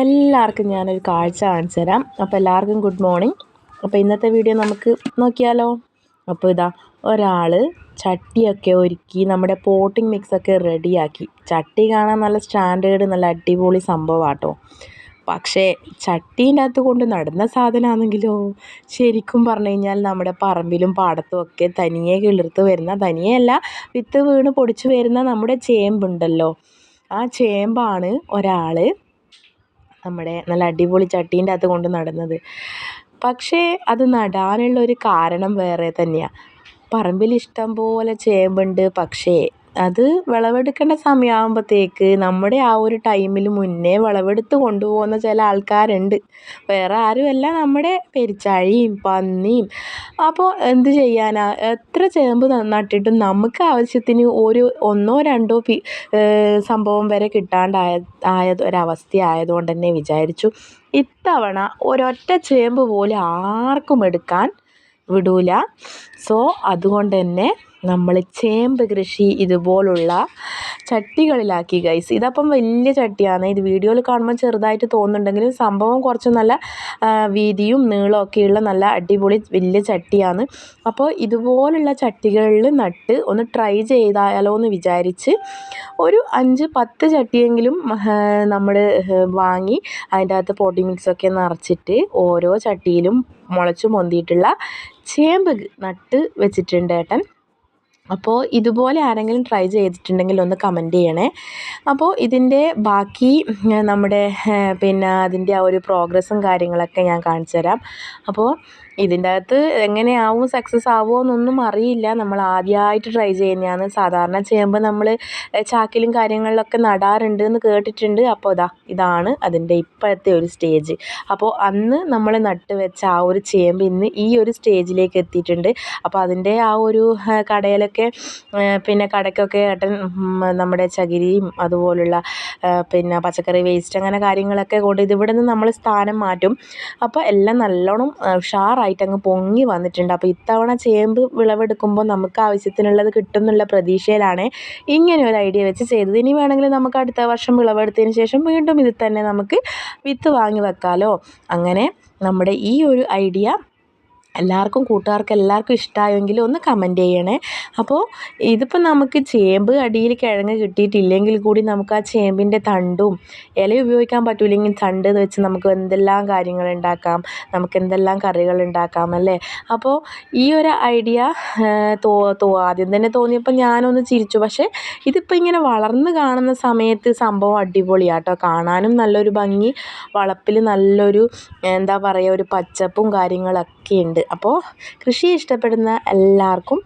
എല്ലാവർക്കും ഞാനൊരു കാഴ്ച കാണിച്ചു തരാം. അപ്പോൾ എല്ലാവർക്കും ഗുഡ് മോർണിംഗ് അപ്പോൾ ഇന്നത്തെ വീഡിയോ നമുക്ക് നോക്കിയാലോ? അപ്പോൾ ഇതാ ഒരാൾ ചട്ടിയൊക്കെ ഒരുക്കി നമ്മുടെ പോട്ടിംഗ് മിക്സൊക്കെ റെഡിയാക്കി ചട്ടി കാണാൻ നല്ല സ്റ്റാൻഡേർഡ് നല്ല അടിപൊളി സംഭവമാട്ടോ പക്ഷേ ചട്ടീന്റെ അകത്ത് കൊണ്ട് നടന്ന സാധനമാണെങ്കിലോ ശരിക്കും പറഞ്ഞു കഴിഞ്ഞാൽ നമ്മുടെ പറമ്പിലും പാടത്തും ഒക്കെ തനിയെ കിളിർത്ത് വരുന്ന തനിയെയല്ല വിത്ത് വീണ് പൊടിച്ച് വരുന്ന നമ്മുടെ ചേമ്പുണ്ടല്ലോ. ആ ചേമ്പാണ് ഒരാൾ നമ്മുടെ നല്ല അടിപൊളി ചട്ടീന്റെ അകത്ത് കൊണ്ട് നടുന്നത്. പക്ഷേ അത് നടാനുള്ള ഒരു കാരണം വേറെ തന്നെയാണ് പറമ്പിൽ ഇഷ്ടം പോലെ ചേമ്പുണ്ട്. പക്ഷേ അത് വിളവെടുക്കേണ്ട സമയമാകുമ്പോഴത്തേക്ക് നമ്മുടെ ആ ഒരു ടൈമിൽ മുന്നേ വിളവെടുത്ത് കൊണ്ടുപോകുന്ന ചില ആൾക്കാരുണ്ട്. വേറെ ആരുമല്ല നമ്മുടെ പെരിച്ചാഴിയും പന്നിയും. അപ്പോൾ എന്ത് ചെയ്യാനാ? എത്ര ചേമ്പ് നട്ടിട്ടും നമുക്ക് ആവശ്യത്തിന് ഒരു ഒന്നോ രണ്ടോ സംഭവം വരെ കിട്ടാണ്ടായ ആയ ഒരവസ്ഥ ആയതുകൊണ്ട് തന്നെ വിചാരിച്ചു. ഇത്തവണ ഒരൊറ്റ ചേമ്പ് പോലും ആർക്കും എടുക്കാൻ വിടൂല. സോ അതുകൊണ്ട് തന്നെ നമ്മൾ ചേമ്പ് കൃഷി ഇതുപോലുള്ള ചട്ടികളിലാക്കി ഗൈസ് ഇതപ്പം വലിയ ചട്ടിയാണ്. ഇത് വീഡിയോയിൽ കാണുമ്പോൾ ചെറുതായിട്ട് തോന്നുന്നുണ്ടെങ്കിലും സംഭവം കുറച്ച് നല്ല വീതിയും നീളമൊക്കെയുള്ള നല്ല അടിപൊളി വലിയ ചട്ടിയാണ്. അപ്പോൾ ഇതുപോലുള്ള ചട്ടികളിൽ നട്ട് ഒന്ന് ട്രൈ ചെയ്താലോ എന്ന് വിചാരിച്ച് ഒരു അഞ്ച് പത്ത് ചട്ടിയെങ്കിലും നമ്മൾ വാങ്ങി അതിന്റെ അകത്ത് പോട്ടി മിക്സൊക്കെ നിറച്ചിട്ട് ഓരോ ചട്ടിയിലും മുളച്ചു പൊന്തിയിട്ടുള്ള ചേമ്പ് നട്ട് വെച്ചിട്ടുണ്ട് ഏട്ടൻ. അപ്പോൾ ഇതുപോലെ ആരെങ്കിലും ട്രൈ ചെയ്തിട്ടുണ്ടെങ്കിൽ ഒന്ന് കമന്റ് ചെയ്യണേ. അപ്പോൾ ഇതിന്റെ ബാക്കി നമ്മുടെ പിന്നെ അതിന്റെ ആ ഒരു പ്രോഗ്രസ്സും കാര്യങ്ങളൊക്കെ ഞാൻ കാണിച്ചു തരാം അപ്പോൾ ഇതിന്റെ അകത്ത് എങ്ങനെയാവും സക്സസ് ആവുമോ എന്നൊന്നും അറിയില്ല. നമ്മൾ ആദ്യമായിട്ട് ട്രൈ ചെയ്യുന്നതാണ്. സാധാരണ ചെയ്യുമ്പോൾ നമ്മൾ ചാക്കിലും കാര്യങ്ങളിലൊക്കെ നടാറുണ്ട് എന്ന് കേട്ടിട്ടുണ്ട്. അപ്പോൾ ഇതാ ഇതാണ് അതിന്റെ ഇപ്പോഴത്തെ ഒരു സ്റ്റേജ് അപ്പോൾ അന്ന് നമ്മൾ നട്ട് വെച്ച ആ ഒരു ചേമ്പ് ഇന്ന് ഈ ഒരു സ്റ്റേജിലേക്ക് എത്തിയിട്ടുണ്ട്. അപ്പോൾ അതിന്റെ ആ ഒരു കടയിലൊക്കെ പിന്നെ കടയ്ക്കൊക്കെ ഏട്ടൻ നമ്മുടെ ചകിരിയും അതുപോലുള്ള പിന്നെ പച്ചക്കറി വേസ്റ്റ് അങ്ങനെ കാര്യങ്ങളൊക്കെ കൊണ്ട് ഇതിവിടെ നിന്ന് നമ്മൾ സ്ഥാനം മാറ്റും. അപ്പോൾ എല്ലാം നല്ലോണം ഉഷാറായിട്ട് അങ്ങ് പൊങ്ങി വന്നിട്ടുണ്ട്. അപ്പോൾ ഇത്തവണ ചേമ്പ് വിളവെടുക്കുമ്പോൾ നമുക്ക് ആവശ്യത്തിനുള്ളത് കിട്ടും എന്നുള്ള പ്രതീക്ഷയിലാണ് ഇങ്ങനെ ഒരു ഐഡിയ വെച്ച് ചെയ്തത്. ഇനി വേണമെങ്കിൽ നമുക്ക് അടുത്ത വർഷം വിളവെടുത്തതിന് ശേഷം വീണ്ടും ഇതിൽ തന്നെ നമുക്ക് വിത്ത് വാങ്ങി വെക്കാമല്ലോ അങ്ങനെ നമ്മുടെ ഈ ഒരു ഐഡിയ എല്ലാവർക്കും കൂട്ടുകാർക്ക് എല്ലാവർക്കും ഇഷ്ടമായെങ്കിൽ ഒന്ന് കമന്റ് ചെയ്യണേ. അപ്പോൾ ഇതിപ്പോൾ നമുക്ക് ചേമ്പ് അടിയിൽ കിഴങ്ങ് കിട്ടിയിട്ടില്ലെങ്കിൽ കൂടി നമുക്ക് ആ ചേമ്പിന്റെ തണ്ടും ഇല ഉപയോഗിക്കാൻ പറ്റൂലെങ്കിൽ തണ്ട് വെച്ച് നമുക്ക് എന്തെല്ലാം കാര്യങ്ങൾ ഉണ്ടാക്കാം നമുക്ക് എന്തെല്ലാം കറികൾ ഉണ്ടാക്കാം അല്ലേ? അപ്പോൾ ഈ ഒരു ഐഡിയ തോ തോ ആദ്യം തന്നെ തോന്നിയപ്പോൾ ഞാനൊന്ന് ചിരിച്ചു. പക്ഷേ ഇതിപ്പോൾ ഇങ്ങനെ വളർന്ന് കാണുന്ന സമയത്ത് സംഭവം അടിപൊളിയാട്ടോ. കാണാനും നല്ലൊരു ഭംഗി വളപ്പിൽ നല്ലൊരു എന്താ പറയുക ഒരു പച്ചപ്പും കാര്യങ്ങളൊക്കെ ഉണ്ട്. അപ്പോൾ കൃഷി ഇഷ്ടപ്പെടുന്ന എല്ലാവർക്കും